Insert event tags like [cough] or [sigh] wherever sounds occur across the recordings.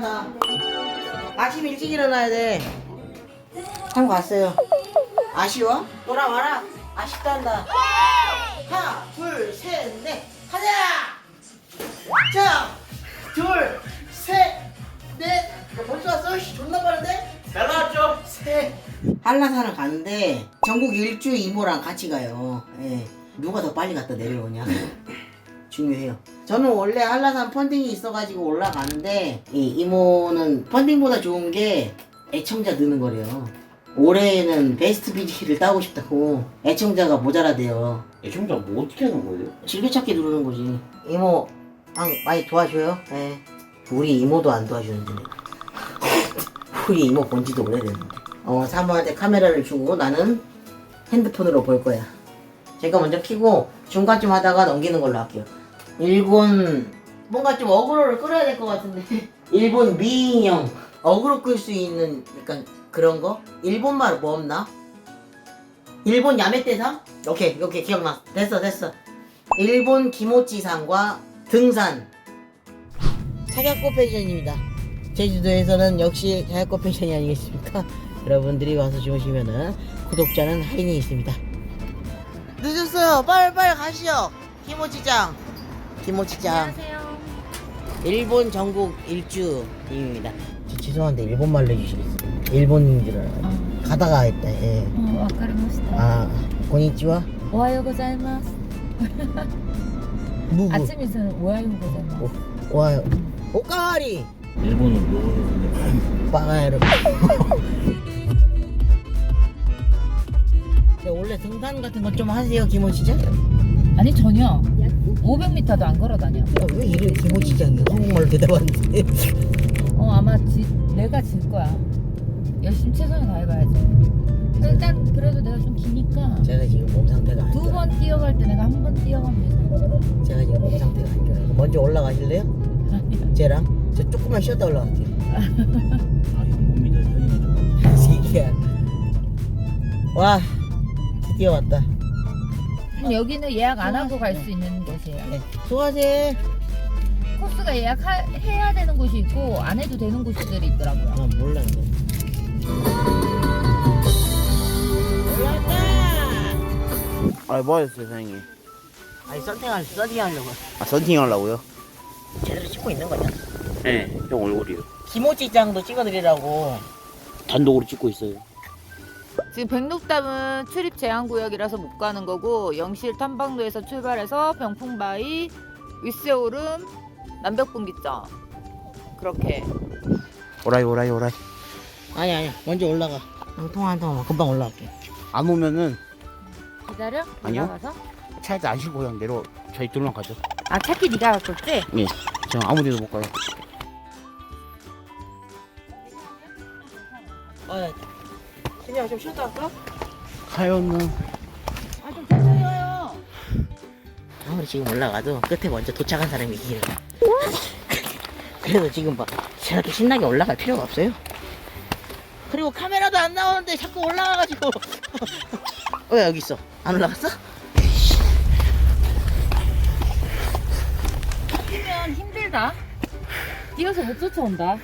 간다. 아침 일찍 일어나야 돼. 참 갔어요. 아쉬워? 돌아와라. 아쉽단다. 하나, 둘, 셋, 넷. 가자! 자, 둘, 셋, 넷. 너 벌써 왔어? 씨, 존나 빠른데? 잘 나왔죠? 셋. 한라산을 가는데 전국 일주 이모랑 같이 가요. 예. 누가 더 빨리 갔다 내려오냐. [laughs] 중요해요. 저는 원래 한라산 펀딩이 있어가지고 올라가는데 이 이모는 펀딩보다 좋은 게 애청자 느는 거래요. 올해는 베스트 BD를 따고 싶다고 애청자가 모자라대요. 애청자 뭐 어떻게 하는 거예요? 즐겨찾기 누르는 거지. 이모 아, 많이 도와줘요. 예. 우리 이모도 안 도와주는데. [laughs] 우리 이모 본지도 오래됐는데. 어 사모한테 카메라를 주고 나는 핸드폰으로 볼 거야. 제가 먼저 키고 중간쯤 하다가 넘기는 걸로 할게요. 일본 뭔가 좀 어그로를 끌어야 될 것 같은데. 일본 미인형. 어그로 끌 수 있는 약간 그런 거? 일본 말 뭐 없나? 일본 야메떼상? 오케이 오케이 기억나 됐어 됐어. 일본 기모찌상과 등산. 차격꽃 펜션입니다. 제주도에서는 역시 차격꽃 펜션이 아니겠습니까? [laughs] 여러분들이 와서 주무시면은 구독자는 할인이 있습니다. 늦었어요. 빨리 빨리 가시죠. 기모찌장 기모찌장 안녕하세요. 일본 전국 일주님입니다 저 죄송한데 일본말로 해주시겠어요 일본인 줄 알아요 가다가 했다 예. 어, わかりました. 아 고니치와 おはようございます. 누구 아침 인사는 おはようございます. 오, 와요 오카와리 일본은 요거는 빠가야로 [laughs] 원래 등산 같은 거 좀 하세요 김호치장? 아니 전혀. 500m도 안 걸어 다녀. 아, 왜 이름이 김호치장이야 한국말로 대답하는데 어 아마 지, 내가 질 거야. 열심히 최선을 다해봐야지. 일단 그래도 내가 좀 기니까 제가 지금 몸 상태가 안 두 좋아요 번 뛰어갈 때 내가 한 번 뛰어가면 되잖아. 제가 지금 몸 상태가 안 좋아요 먼저 올라가실래요? 쟤랑? 저 조금만 쉬었다 올라갈게요 [laughs] 아 현봅니다 현이죠 새끼야 와 드디어 왔다 여기는 예약 안 하고 갈 수 있는 곳이에요. 네. 수고하세요 코스가 예약해야 되는 곳이 있고 안 해도 되는 곳들이 있더라고요. 아 몰라 이거 올라왔다 아 뭐하셨어요 사장님? 아니 썬팅할 썬팅 하려고 아 썬팅 하려고요? 제대로 찍고 있는 거냐? 네 형 얼굴이요 김호찌장도 찍어드리라고 단독으로 찍고 있어요 지금 백록담은 출입 제한 구역이라서 못 가는 거고 영실 탐방로에서 출발해서 병풍바위, 윗세오름, 남벽분기점. 그렇게. 오라이 오라이 오라이. 아니 아니. 먼저 올라가. 응, 통화 한 통화만 금방 올라갈게. 안 오면은 기다려? 아니요. 올라가서? 차에서 안 싣고 그냥 내려. 저희 둘만 가죠. 아 차키 네가 갈 거지? 예. 저 아무 데도 못 가요. 아 신이야 좀 쉬었다 갈까? 가요는 아좀 천천히 와요. 아무리 지금 올라가도 끝에 먼저 도착한 사람이 이기는 거야. [laughs] 그래도 지금 막 저렇게 신나게 올라갈 필요가 없어요. 그리고 카메라도 안 나오는데 자꾸 올라가가지고. [laughs] 왜 여기 있어? 안 올라갔어? 뛰면 힘들다. 뛰어서 못 쫓아온다.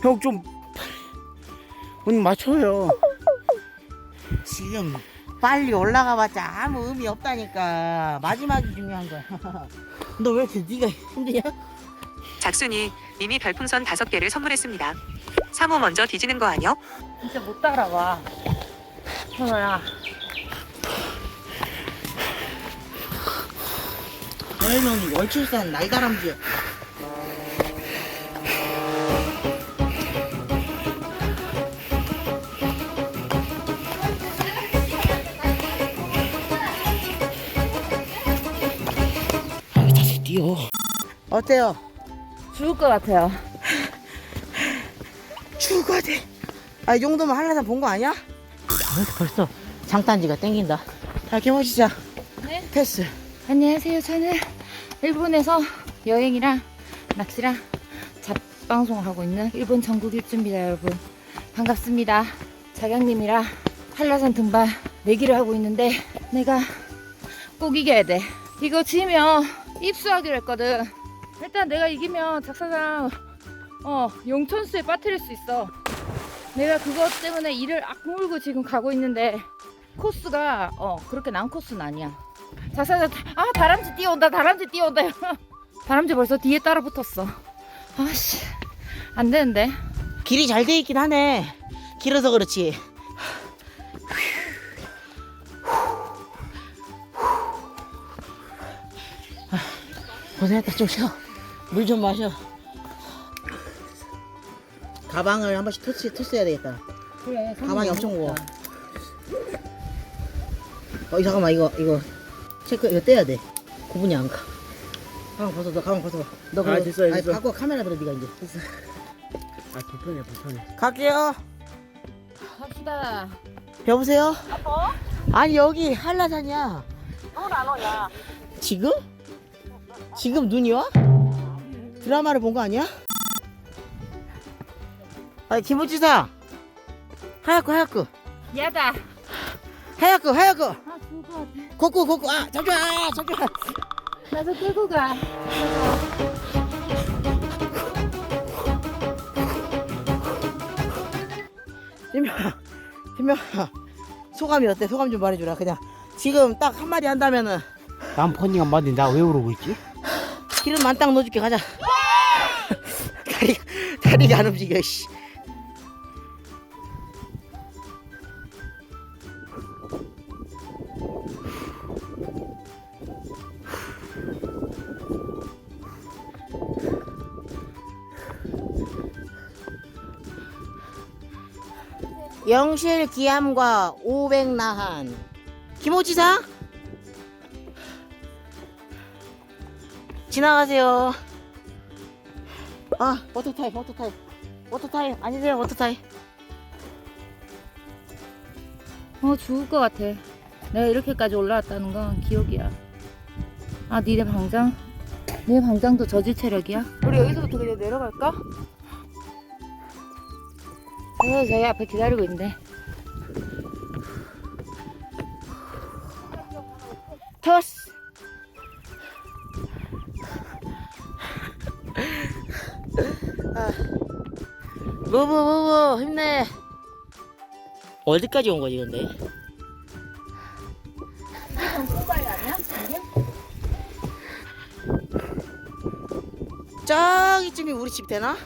형 좀 운 맞춰요 지금 빨리 올라가 봤자 아무 의미 없다니까 마지막이 중요한 거야 [laughs] 너 왜 이렇게 네가 힘드냐? 작순이 이미 별풍선 다섯 개를 선물했습니다. 사모 먼저 뒤지는 거 아니요? 진짜 못 따라와 현아야 저희는 월출산 날다람쥐야 아, 어때요? 죽을 것 같아요 죽어야 돼. 아, 이 정도면 한라산 본 거 아니야? 벌써, 벌써 장단지가 땡긴다. 자, 김호시자. 네? 패스. 안녕하세요. 저는 일본에서 여행이랑 낚시랑 잡방송을 하고 있는 일본 전국 일주입니다, 여러분. 반갑습니다. 자경님이랑 한라산 등반 내기를 하고 있는데 내가 꼭 이겨야 돼. 이거 지면 입수하기로 했거든. 일단 내가 이기면 작사장 어 용천수에 빠뜨릴 수 있어. 내가 그것 때문에 이를 악물고 지금 가고 있는데 코스가 어 그렇게 난 코스는 아니야. 자자자 아 다람쥐 뛰어온다 다람쥐 뛰어온다. [laughs] 다람쥐 벌써 뒤에 따라 붙었어. 아씨 안 되는데. 길이 잘 돼 있긴 하네. 길어서 그렇지. 고생했다. 좀 쉬어. 물 좀 마셔. 가방을 한 번씩 토스, 토스해야 되겠다. 그래. 가방이 엄청 무거워. 어, 이 잠깐만, 이거, 이거. 체크, 이거 떼야 돼. 구분이 안 가. 가방 벗어, 너 가방 벗어. 너 아, 됐어, 아니, 됐어. 바꿔 카메라 들어, 니가 이제. 됐어. 아 불편해 불편해. 갈게요. 갑시다. 여보세요? 아니 여기 한라산이야. 눈안 오냐? 지금? 지금 눈이 와? 드라마를 본 거 아니야? 아니 김우지사 하얗고 하얗고 야다. 하얗고 하얗고 아 죽을 것 같아. 걷고 걷고 아 잠시만 아 잠시만 나도 끌고 가. 김명아 김명아 소감이 어때? 소감 좀 말해주라 그냥 지금 딱 한마디 한다면은 난 펀딩 안 받는데 나왜 그러고 있지? 기름 만땅 넣어줄게 가자 다리가 안 움직여 씨. 영실 기암과 오백나한 김호지사 지나가세요. 아, 워터타임, 워터타임. 워터타임, 아니세요, 워터타임. 어 죽을 것 같아. 내가 이렇게까지 올라왔다는 건 기억이야. 아 니네 방장? 네 방장도 저질 체력이야? 우리 여기서부터 그냥 내려갈까? 그래서 저희 앞에 기다리고 있네. 토스. 아. 무브, 무브, 힘내. 어디까지 온 거지, 근데? 저기쯤이 우리 집 되나?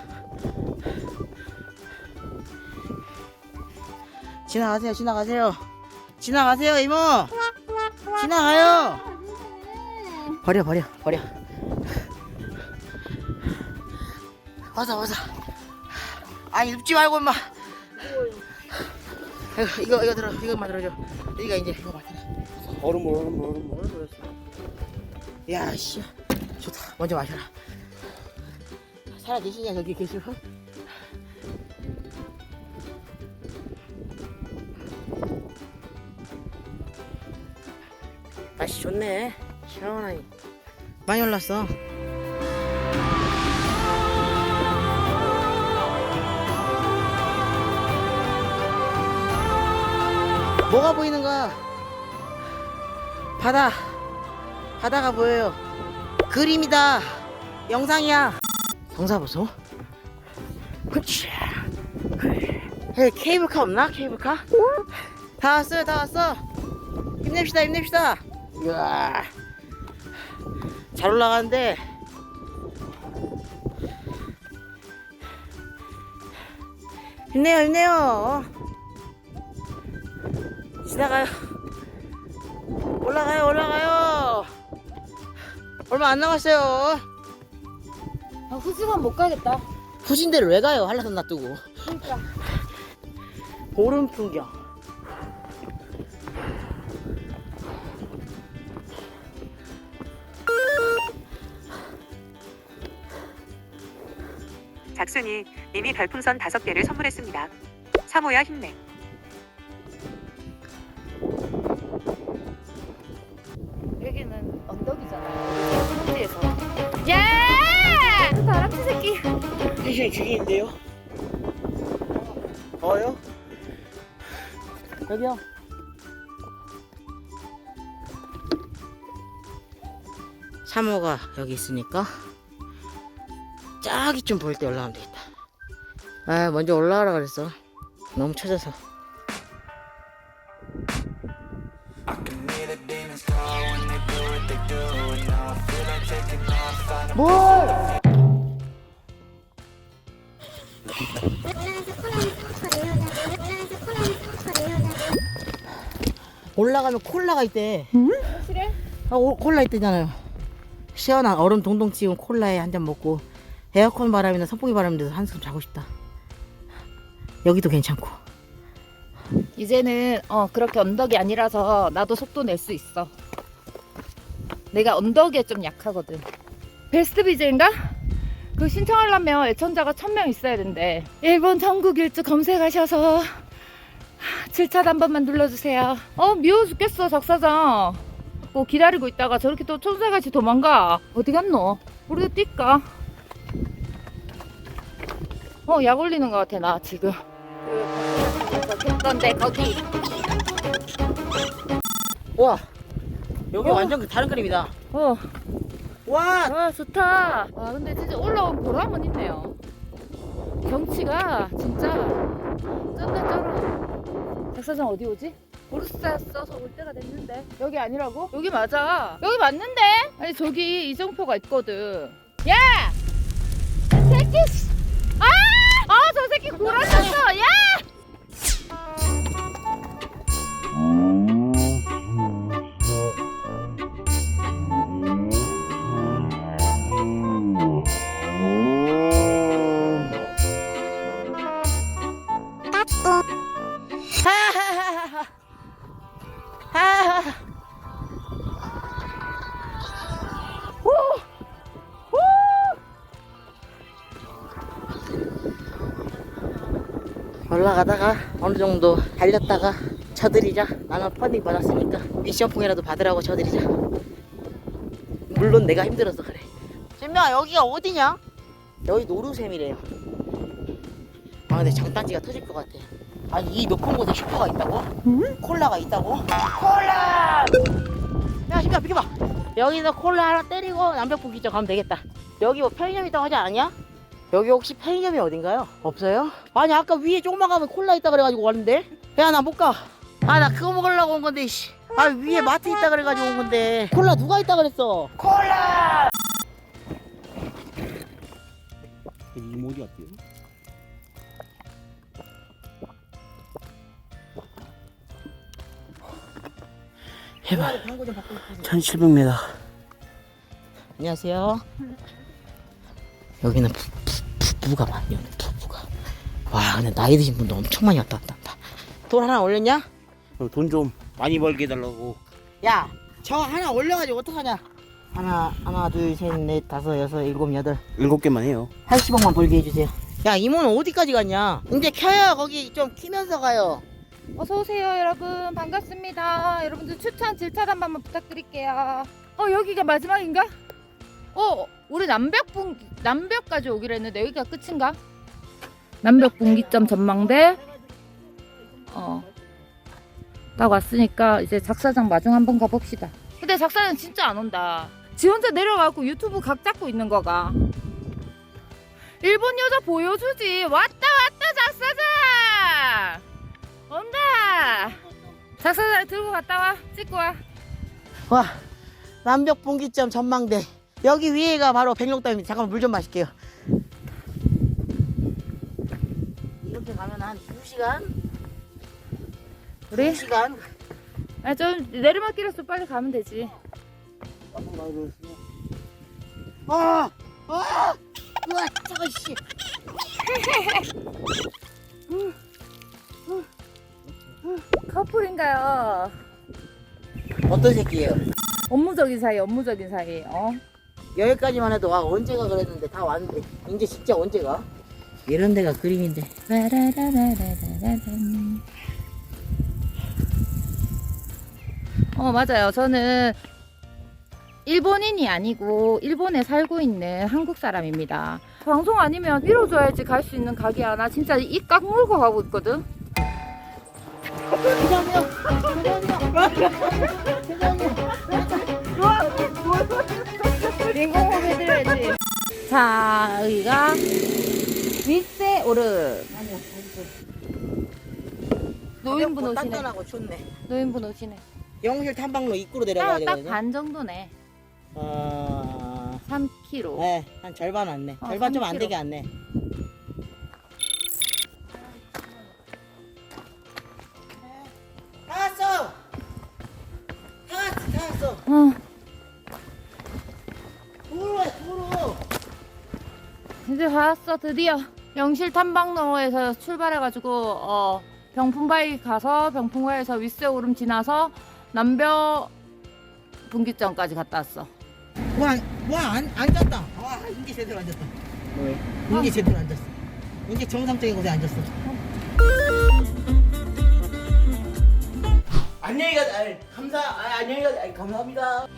지나가세요, 지나가세요. 지나가세요, 이모. 지나가요. 버려, 버려, 버려. 와서, 와서. 아니, 눕지 말고, 임마. 이거, 이거, 이거 들어, 이거만 들어줘. 이거 이제, 이거 맡아라. 얼음 얼음 얼음 얼음. 야, 씨. 좋다. 먼저 마셔라. 살아 계시냐, 저기 계시고? 날씨 좋네. 시원하니. 많이 올랐어. 뭐가 보이는 거야? 바다. 바다가 보여요. 그림이다. 영상이야. 성사보소. 그치. 에 케이블카 없나? 케이블카? 다 왔어요, 다 왔어. 힘냅시다, 힘냅시다. 이야. 잘 올라가는데. 힘내요, 힘내요. 지나가요. 올라가요, 올라가요. 얼마 안 남았어요. 아, 후지만 못 가겠다. 후진대를 왜 가요? 한라산 놔두고. 그러니까. 보름 풍경. 작순이 이미 별풍선 5개를 선물했습니다. 사모야 힘내. 텐션이 죽이는데요? 더워요? 여기요. 사모가 여기 있으니까 저기 좀 보일 때 올라가면 되겠다. 아 먼저 올라가라 그랬어 너무 쳐져서 뭘 올라가면 콜라가 있대 싫어? 아, 오, 콜라 있대잖아요. 시원한 얼음 동동 찌운 콜라에 한 잔 먹고 에어컨 바람이나 선풍기 바람 들어서 한숨 자고 싶다. 여기도 괜찮고. 이제는 어 그렇게 언덕이 아니라서 나도 속도 낼 수 있어. 내가 언덕에 좀 약하거든. 베스트 비제인가? 그 신청하려면 애청자가 1000명 있어야 된대. 일본 전국 일주 검색하셔서 7차 한 번만 눌러주세요. 어 미워 죽겠어 작사장. 뭐 기다리고 있다가 저렇게 또 촌새같이 도망가. 어디 갔노? 우리도 뛸까? 어 약 올리는 것 같아 나 지금. 건데 거기. 와, 여기 어. 완전 그 다른 그림이다. 어. 와, 와 좋다. 와 근데 진짜 올라온 보람은 있네요. 경치가 진짜 쩐다 쩔어. 백사장 어디 오지? 보르스타였어. 올 때가 됐는데 여기 아니라고? 여기 맞아. 여기 맞는데? 아니 저기 이정표가 있거든. 야! 이 새끼! 씨. 아! 아저 새끼 골아쳤어. 야! 올라가다가 어느 정도 달렸다가 쳐드리자. 나는 펀딩 받았으니까 미션풍이라도 받으라고 쳐드리자. 물론 내가 힘들어서 그래. 진명아 여기가 어디냐? 여기 노루샘이래요. 아 근데 장단지가 터질 것 같아. 아니 이 높은 곳에 슈퍼가 있다고? 콜라가 있다고? 콜라! 야 신비야 비켜봐. 여기서 콜라 하나 때리고 남벽부기점 가면 되겠다. 여기 뭐 편의점 있다고 하지 않았냐? 여기 혹시 편의점이 어딘가요? 없어요? 아니 아까 위에 조금만 가면 콜라 있다 그래가지고 왔는데 야 나 못 가. 아 나 그거 먹으려고 온 건데 씨. 아 위에 마트 있다 그래가지고 온 건데 콜라 누가 있다 그랬어? 콜라! 이모 어디 갔대요? 해봐. 1700m. 안녕하세요. 여기는 부, 부, 부부가 많이 오네, 부부가. 와, 근데 나이 드신 분도 엄청 많이 왔다 갔다 한다. 돈 하나 올렸냐? 돈 좀 많이 벌게 해달라고. 야, 저 하나 올려가지고 어떡하냐? 하나, 하나, 둘, 셋, 넷, 다섯, 여섯, 일곱, 여덟. 일곱 개만 해요. 80억만 벌게 해주세요. 야, 이모는 어디까지 갔냐? 이제 켜요. 거기 좀 키면서 가요. 어서 오세요 여러분 반갑습니다 여러분들 추천 질차 한 번만 부탁드릴게요 어 여기가 마지막인가? 어 우리 남벽 분 남벽까지 오기로 했는데 여기가 끝인가? 남벽 분기점 전망대? 어 딱 왔으니까 이제 작사장 마중 한번 가봅시다. 근데 작사장 진짜 안 온다. 지 혼자 내려가고 유튜브 각 잡고 있는 거가. 일본 여자 보여주지. 왔다 왔다 작사장! 온다! 작사장 들고 갔다 와. 찍고 와. 와, 남벽 분기점 전망대. 여기 위에가 바로 백록담입니다. 잠깐만 물 좀 마실게요. 이렇게 가면 한 2시간? 우리 2시간? 아좀 내리막길에서 빨리 가면 되지 아! 아! 우와, 저거 씨. 커플인가요? 어떤 새끼예요? 업무적인 사이 업무적인 사이 어? 여기까지만 해도 와 언제가 그랬는데 다 왔는데 이제 진짜 언제가? 이런 데가 그림인데. 어 맞아요 저는 일본인이 아니고 일본에 살고 있는 한국 사람입니다 방송 아니면 밀어줘야지 갈 수 있는 가게 하나 진짜 입 깍 물고 가고 있거든 인공호흡 해드려야지 자 여기가 윗세 오름. 노인분 오시네. 단단하고 좋네. 노인분 오시네. 영실 탐방로 입구로 내려가야 되거든요. 딱반 정도네. 아, 3km. 네, 한 절반 왔네. 어, 절반 좀 안 3kg. 되게 왔네. 다 왔어. 다 왔어, 다 왔어. 어, 이제 다 왔어 드디어. 영실 탐방로에서 출발해가지고 어, 병풍바위 가서 병풍바위에서 윗세 오름 지나서 남벼 분기점까지 갔다 왔어. 와, 와, 안, 앉았다. 와, 이게 제대로 앉았다. 왜? 이게 제대로 앉았어. 이게 정상적인 곳에 앉았어. 안녕히 가, 아이, 감사, 아, 안녕히 가, 아이, 감사합니다.